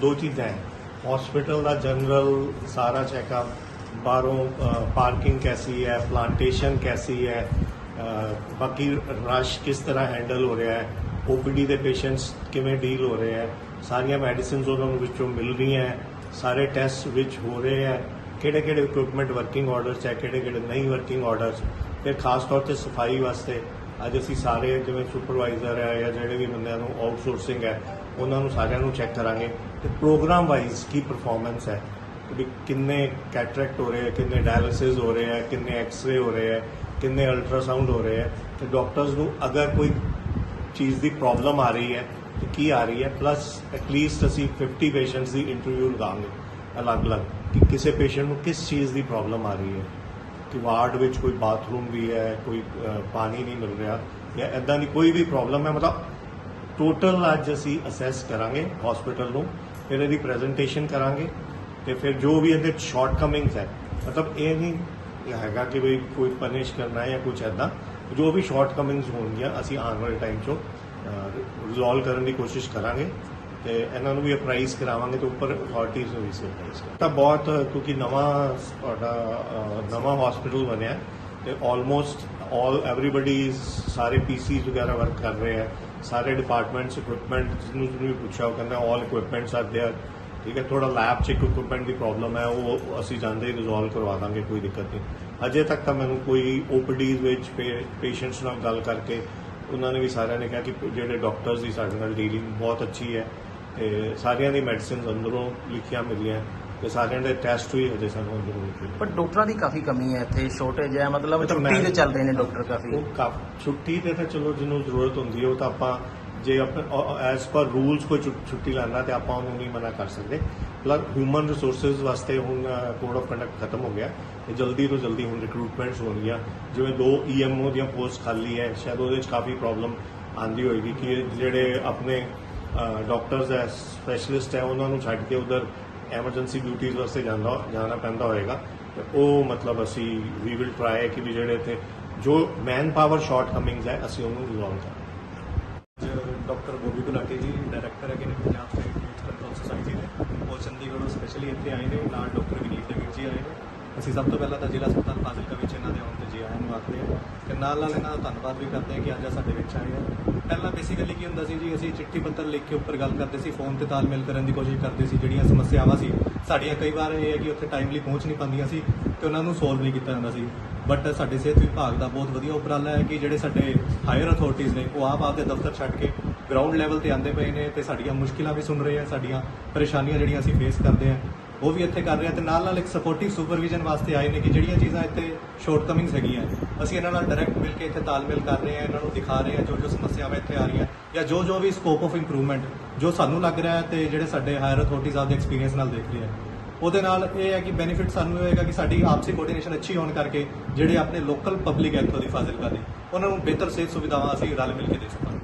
ਦੋ ਚੀਜ਼ਾਂ ਹੈ। ਹਸਪੀਟਲ ਦਾ ਜਨਰਲ ਸਾਰਾ ਚੈੱਕਅਪ ਬਾਹਰੋਂ ਪਾਰਕਿੰਗ ਕੈਸੀ ਹੈ ਪਲਾਂਟੇਸ਼ਨ ਕੈਸੀ ਹੈ ਬਾਕੀ ਰਸ਼ ਕਿਸ ਤਰ੍ਹਾਂ ਹੈਂਡਲ ਹੋ ਰਿਹਾ ਹੈ ਓਪੀਡੀ ਦੇ ਪੇਸ਼ੈਂਟਸ ਕਿਵੇਂ ਡੀਲ ਹੋ ਰਹੇ ਹੈ, ਸਾਰੀਆਂ ਮੈਡੀਸਿਨਸ ਉਹਨਾਂ ਨੂੰ ਵਿੱਚੋਂ ਮਿਲ ਰਹੀਆਂ ਹੈ, ਸਾਰੇ ਟੈਸਟ ਵਿੱਚ ਹੋ ਰਹੇ ਹੈ ਕਿਹੜੇ ਕਿਹੜੇ ਇਕਵਿਪਮੈਂਟ ਵਰਕਿੰਗ ਆਰਡਰਸ ਹੈ ਕਿਹੜੇ ਕਿਹੜੇ ਨਹੀਂ ਵਰਕਿੰਗ ਆਰਡਰਸ ਫਿਰ ਖਾਸ ਤੌਰ ਤੇ ਸਫ਼ਾਈ ਵਾਸਤੇ ਅੱਜ ਅਸੀਂ ਸਾਰੇ ਜਿਵੇਂ ਸੁਪਰਵਾਈਜ਼ਰ ਹੈ ਜਾਂ ਜਿਹੜੇ ਵੀ ਬੰਦਿਆਂ ਨੂੰ ਆਊਟਸੋਰਸਿੰਗ ਹੈ, ਉਹਨਾਂ ਨੂੰ ਸਾਰਿਆਂ ਨੂੰ ਚੈੱਕ ਕਰਾਂਗੇ ਤੇ ਪ੍ਰੋਗਰਾਮ ਵਾਈਜ਼ ਕੀ ਪਰਫਾਰਮੈਂਸ ਹੈ। ਵੀ ਕਿੰਨੇ ਕੈਟਰੈਕਟ ਹੋ ਰਹੇ ਹੈ, ਕਿੰਨੇ ਡਾਇਲਿਸਿਸ ਹੋ ਰਹੇ ਹੈ, ਕਿੰਨੇ ਐਕਸ-ਰੇ ਹੋ ਰਹੇ ਹੈ, ਕਿੰਨੇ ਅਲਟਰਾਸਾਊਂਡ ਹੋ ਰਹੇ ਹੈ। ਤੇ ਡਾਕਟਰਸ ਨੂੰ ਅਗਰ ਕੋਈ ਚੀਜ਼ ਦੀ ਪ੍ਰੋਬਲਮ ਆ ਰਹੀ ਹੈ, ਤੇ ਕੀ ਆ ਰਹੀ ਹੈ ਪਲੱਸ ਐਟਲੀਸਟ ਅਸੀਂ 50 ਪੇਸ਼ੈਂਟਸ ਦੀ ਇੰਟਰਵਿਊ ਲਗਾਵਾਂਗੇ ਅਲੱਗ-ਅਲੱਗ ਕਿ ਕਿਸੇ ਪੇਸ਼ੈਂਟ ਨੂੰ ਕਿਸ ਚੀਜ਼ ਦੀ ਪ੍ਰੋਬਲਮ ਆ ਰਹੀ ਹੈ। ਕਿ ਵਾਰਡ ਵਿੱਚ ਕੋਈ ਬਾਥਰੂਮ ਵੀ ਹੈ, ਕੋਈ ਪਾਣੀ ਨਹੀਂ ਮਿਲ ਰਿਹਾ ਜਾਂ ਐਦਾਂ ਦੀ ਕੋਈ ਵੀ ਪ੍ਰੋਬਲਮ ਹੈ, ਮਤਲਬ ਟੋਟਲ ਅੱਜ ਅਸੀਂ ਅਸੈਸ ਕਰਾਂਗੇ ਹਸਪੀਟਲ ਨੂੰ, ਫਿਰ ਇਹਦੀ ਪ੍ਰੈਜੈਂਟੇਸ਼ਨ ਕਰਾਂਗੇ ਤੇ ਫਿਰ ਜੋ ਵੀ ਇਹਦੇ ਸ਼ਾਰਟ ਕਮਿੰਗਸ ਹੈ, ਮਤਲਬ ਇਹ ਨਹੀਂ ਹੈਗਾ ਕਿ ਵੀ ਕੋਈ ਪਨਿਸ਼ ਕਰਨਾ ਹੈ ਜਾਂ ਕੁਝ ਐਦਾਂ ਜੋ ਵੀ ਸ਼ਾਰਟ ਕਮਿੰਗਸ ਹੋਣਗੀਆਂ ਅਸੀਂ ਆਉਣ ਵਾਲੇ ਟਾਈਮ 'ਚੋਂ ਰਿਜ਼ੋਲਵ ਕਰਨ ਦੀ ਕੋਸ਼ਿਸ਼ ਕਰਾਂਗੇ। ਤੇ ਇਹਨਾਂ ਨੂੰ ਵੀ ਅਪਰਾਈਜ਼ ਕਰਾਵਾਂਗੇ ਤੇ ਉੱਪਰ ਅਥਾਰਟੀਜ਼ ਨੂੰ ਵੀ ਸੇ ਅਪਰਾਈਜ਼ ਤਾਂ ਬਹੁਤ, ਕਿਉਂਕਿ ਨਵਾਂ ਤੁਹਾਡਾ ਨਵਾਂ ਹਸਪੀਟਲ ਬਣਿਆ ਤੇ ਆਲਮੋਸਟ ਆਲ ਐਵਰੀਬਾਡੀ ਸਾਰੇ ਪੀਸੀਜ਼ ਵਗੈਰਾ ਵਰਕ ਕਰ ਰਹੇ ਹੈ ਸਾਰੇ ਡਿਪਾਰਟਮੈਂਟਸ ਇਕਵਿਪਮੈਂਟਸ ਨੂੰ ਵੀ ਪੁੱਛਿਆ ਉਹ ਕਹਿੰਦਾ ਆਲ ਇਕਵਿਪਮੈਂਟਸ ਆਰ ਦੇਅਰ ਠੀਕ ਹੈ ਥੋੜਾ ਲੈਬ ਚ ਇਕਵਿਪਮੈਂਟ ਦੀ ਪ੍ਰੋਬਲਮ ਹੈ, ਉਹ ਅਸੀਂ ਜਾਂਦੇ ਹੀ ਰਿਜ਼ੋਲਵ ਕਰਵਾ ਦਾਂਗੇ, ਕੋਈ ਦਿੱਕਤ ਨਹੀਂ। ਅਜੇ ਤੱਕ ਤਾਂ ਮੈਨੂੰ ਕੋਈ ਓਪੀਡੀਜ਼ ਵਿੱਚ ਪੇਸ਼ੈਂਟਸ ਨਾਲ ਗੱਲ ਕਰਕੇ ਉਹਨਾਂ ਨੇ ਵੀ ਸਾਰਿਆਂ ਨੇ ਕਿਹਾ ਕਿ ਜਿਹੜੇ ਡਾਕਟਰਸ ਦੀ ਸਾਡੇ ਨਾਲ ਡੀਲਿੰਗ ਬਹੁਤ ਅੱਛੀ ਹੈ। ਤੇ ਸਾਰਿਆਂ ਦੀ ਮੈਡੀਸਿਨਸ ਅੰਦਰੋਂ ਲਿਖੀਆਂ ਮਿਲੀਆਂ ਤੇ ਸਾਰਿਆਂ ਦੇ ਟੈਸਟ ਵੀ ਹਜੇ ਸਾਨੂੰ ਅੰਦਰੋਂ ਲਿਖੇ ਪਰ ਡਾਕਟਰਾਂ ਦੀ ਕਾਫੀ ਕਮੀ ਹੈ ਇੱਥੇ ਸ਼ੋਰਟੇਜ ਹੈ ਮਤਲਬ ਛੁੱਟੀ ਤੇ ਚੱਲ ਰਹੇ ਨੇ ਡਾਕਟਰ ਕਾਫੀ। ਉਹ ਕਾਫ ਛੁੱਟੀ ਤੇ ਤਾਂ ਚਲੋ ਜਿਹਨੂੰ ਜ਼ਰੂਰਤ ਹੁੰਦੀ ਹੈ ਉਹ ਤਾਂ ਆਪਾਂ ਜੇ ਐਸ ਪਰ ਰੂਲਸ ਕੋਈ ਛੁ- ਛੁੱਟੀ ਲੈਣਾ ਤੇ ਆਪਾਂ ਉਹਨੂੰ ਨਹੀਂ ਮਨਾ ਕਰ ਸਕਦੇ। ਪਲੱਸ ਹਿਊਮਨ ਰਿਸੋਰਸਸ ਵਾਸਤੇ ਹੁਣ ਕੋਡ ਆਫ ਕੰਡਕਟ ਖਤਮ ਹੋ ਗਿਆ ਤੇ ਜਲਦੀ ਤੋਂ ਜਲਦੀ ਹੁਣ ਰਿਕਰੂਟਮੈਂਟਸ ਹੋਣਗੀਆਂ ਜਿਵੇਂ ਦੋ ਈਐਮਓ ਦੀਆਂ ਪੋਸਟ ਖਾਲੀ ਹੈ ਸ਼ਾਇਦ ਉਹਦੇ ਵਿੱਚ ਕਾਫੀ ਪ੍ਰੋਬਲਮ ਆਂਦੀ ਹੋਏਗੀ ਕਿ ਜਿਹੜੇ ਆਪਣੇ ਡਾਕਟਰਸ ਹੈ ਸਪੈਸ਼ਲਿਸਟ ਹੈ, ਉਹਨਾਂ ਨੂੰ ਛੱਡ ਕੇ ਉਧਰ ਐਮਰਜੈਂਸੀ ਡਿਊਟੀਆਂ ਵਾਸਤੇ ਜਾਂਦਾ, ਜਾਣਾ ਪੈਂਦਾ ਹੋਏਗਾ। ਤੇ ਉਹ ਮਤਲਬ ਅਸੀਂ ਵੀ ਵਿਲ ਟਰਾਈ ਕਿ ਵੀ ਜਿਹੜੇ ਇੱਥੇ ਜੋ ਮੈਨ ਪਾਵਰ ਸ਼ਾਰਟ ਕਮਿੰਗਸ ਹੈ, ਅਸੀਂ ਉਹਨੂੰ ਰਿਜ਼ੋਲਵ ਕਰਾਂਗੇ। ਡਾਕਟਰ ਗੋਬੀ ਗੁਲਾਟੀ ਜੀ ਡਾਇਰੈਕਟਰ ਹੈਗੇ ਨੇ Punjab state youth control society ਦੇ। ਉਹ ਚੰਡੀਗੜ੍ਹੋਂ ਸਪੈਸ਼ਲੀ ਇੱਥੇ ਆਏ ਨੇ, ਨਾਲ ਡਾਕਟਰ ਵਿਨੀਤ ਦੇ ਜੀ ਆਏ ਨੇ। ਅਸੀਂ ਸਭ ਤੋਂ ਪਹਿਲਾਂ ਤਾਂ ਜ਼ਿਲ੍ਹਾ ਹਸਪਤਾਲ ਫਾਜ਼ਿਲਕਾ ਵਿੱਚ ਇਹਨਾਂ ਦੇ ਆਉਣ ਤੇ ਜੀ ਆਇਆਂ ਨੂੰ ਆਖਦੇ ਹਾਂ। ਤੇ ਨਾਲ ਨਾਲ ਇਹਨਾਂ ਦਾ ਧੰਨਵਾਦ ਵੀ ਕਰਦੇ ਹਾਂ ਕਿ ਅੱਜ ਸਾਡੇ ਵਿੱਚ ਆਏ ਆ। ਪਹਿਲਾਂ ਬੇਸਿਕਲੀ ਕੀ ਹੁੰਦਾ ਸੀ ਜੀ, ਅਸੀਂ ਚਿੱਠੀ ਪੱਤਰ ਲਿਖ ਕੇ ਉੱਪਰ ਗੱਲ ਕਰਦੇ ਸੀ ਫੋਨ ਤੇ ਤਾਲਮੇਲ ਕਰਨ ਦੀ ਕੋਸ਼ਿਸ਼ ਕਰਦੇ ਸੀ, ਜਿਹੜੀਆਂ ਸਮੱਸਿਆਵਾਂ ਸੀ, ਸਾਡੀਆਂ ਕਈ ਵਾਰ ਇਹ ਹੈ ਕਿ ਉੱਥੇ ਟਾਈਮਲੀ ਪਹੁੰਚ ਨਹੀਂ ਪਾਉਂਦੀਆਂ ਸੀ ਤੇ ਉਹਨਾਂ ਨੂੰ ਸੋਲਵ ਨਹੀਂ ਕੀਤਾ ਜਾਂਦਾ ਸੀ। ਬਟ ਸਾਡੇ ਸਿਹਤ ਵਿਭਾਗ ਦਾ ਬਹੁਤ ਵਧੀਆ ਉਪਰਾਲਾ ਹੈ ਕਿ ਜਿਹੜੇ ਸਾਡੇ ਹਾਇਰ ਅਥਾਰਟੀਜ਼ ਨੇ, ਉਹ ਆਪ ਆਪਦੇ ਦਫ਼ਤਰ ਛੱਡ ਕੇ ਗਰਾਊਂਡ ਲੈਵਲ ਤੇ ਆਂਦੇ ਪਏ ਨੇ ਤੇ ਸਾਡੀਆਂ ਮੁਸ਼ਕਿਲਾਂ ਵੀ ਸੁਣ ਰਹੇ ਆ, ਸਾਡੀਆਂ ਪਰੇਸ਼ਾਨੀਆਂ ਜਿਹੜੀਆਂ ਅਸੀਂ ਫੇਸ ਕਰਦੇ ਆ। ਉਹ ਵੀ ਇੱਥੇ ਕਰ ਰਹੇ ਆ ਤੇ ਨਾਲ ਨਾਲ ਇੱਕ ਸਪੋਰਟਿਵ ਸੁਪਰਵਿਜ਼ਨ ਵਾਸਤੇ ਆਏ ਨੇ ਕਿ ਜਿਹੜੀਆਂ ਚੀਜ਼ਾਂ ਇੱਥੇ ਸ਼ਾਰਟ ਕਮਿੰਗਸ ਹੈਗੀਆਂ। ਅਸੀਂ ਇਹਨਾਂ ਨਾਲ ਡਾਇਰੈਕਟ ਮਿਲ ਕੇ ਇੱਥੇ ਤਾਲਮੇਲ ਕਰ ਰਹੇ ਆ ਇਹਨਾਂ ਨੂੰ ਦਿਖਾ ਰਹੇ ਆ ਜੋ ਜੋ ਸਮੱਸਿਆਵਾਂ ਇੱਥੇ ਆ ਰਹੀਆਂ ਜਾਂ ਜੋ ਜੋ ਵੀ ਸਕੋਪ ਆਫ ਇੰਪਰੂਵਮੈਂਟ ਜੋ ਸਾਨੂੰ ਲੱਗ ਰਿਹਾ ਹੈ ਤੇ ਜਿਹੜੇ ਸਾਡੇ ਹਾਇਰ ਅਥਾਰਟੀਜ਼ ਆਪਦੇ ਐਕਸਪੀਰੀਅੰਸ ਨਾਲ ਦੇਖ ਰਹੇ ਆ ਉਹਦੇ ਨਾਲ ਇਹ ਹੈ ਕਿ ਬੈਨੀਫਿਟ ਸਾਨੂੰ ਇਹ ਹੋਏਗਾ ਕਿ ਸਾਡੀ ਆਪਸੀ ਕੋਆਰਡੀਨੇਸ਼ਨ ਅੱਛੀ ਹੋਣ ਕਰਕੇ ਜਿਹੜੇ ਆਪਣੇ ਲੋਕਲ ਪਬਲਿਕ ਹੈ ਇੱਥੋਂ ਦੀ ਫਾਜ਼ਿਲਕਾ ਦੀ, ਉਹਨਾਂ ਨੂੰ ਬਿਹਤਰ ਸਿਹਤ ਸੁਵਿਧਾਵਾਂ ਅਸੀਂ ਰਲ ਮਿਲ ਕੇ ਦੇ ਸਕਦੇ